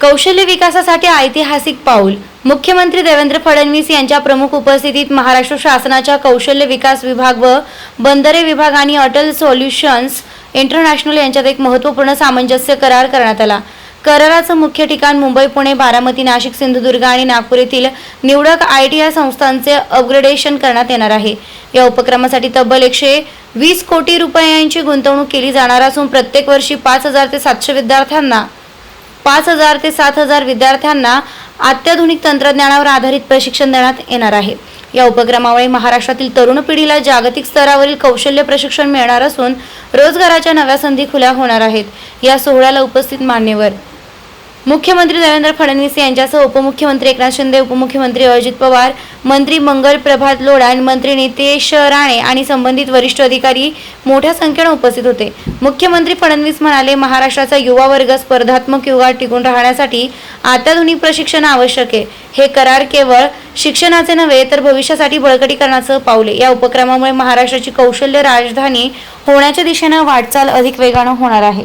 कौशल्य विकासासाठी ऐतिहासिक पाऊल. मुख्यमंत्री देवेंद्र फडणवीस यांच्या प्रमुख उपस्थितीत महाराष्ट्र शासनाच्या कौशल्य विकास विभाग व बंदरे विभाग आणि अटल सोल्युशन्स इंटरनॅशनल यांच्यात एक महत्त्वपूर्ण सामंजस्य करार करण्यात आला. कराराचं मुख्य ठिकाण मुंबई पुणे बारामती नाशिक सिंधुदुर्ग आणि नागपूर येथील निवडक आय टी आय संस्थांचे अपग्रेडेशन करण्यात येणार आहे. या उपक्रमासाठी तब्बल एकशे वीस कोटी रुपयांची गुंतवणूक केली जाणार असून प्रत्येक वर्षी पाच हजार ते सातशे विद्यार्थ्यांना पाच हजार ते सात हजार विद्यार्थ्यांना अत्याधुनिक तंत्रज्ञानावर आधारित प्रशिक्षण देण्यात येणार आहे. या उपक्रमामुळे महाराष्ट्रातील तरुण पिढीला जागतिक स्तरावरील कौशल्य प्रशिक्षण मिळणार असून रोजगाराच्या नव्या संधी खुल्या होणार आहेत. या सोहळ्याला उपस्थित मान्यवर मुख्यमंत्री देवेंद्र फडणवीस यांच्यासह उपमुख्यमंत्री एकनाथ शिंदे उपमुख्यमंत्री अजित पवार मंत्री मंगल प्रभात लोढाण मंत्री नितेश राणे आणि संबंधित वरिष्ठ अधिकारी मोठ्या संख्येनं उपस्थित होते. मुख्यमंत्री फडणवीस म्हणाले महाराष्ट्राचा युवा वर्ग स्पर्धात्मक युगात टिकून राहण्यासाठी अत्याधुनिक प्रशिक्षण आवश्यक आहे. हे करार केवळ शिक्षणाचे नव्हे तर भविष्यासाठी बळकटीकरणाचं पावले या उपक्रमामुळे महाराष्ट्राची कौशल्य राजधानी होण्याच्या दिशेनं वाटचाल अधिक वेगानं होणार आहे.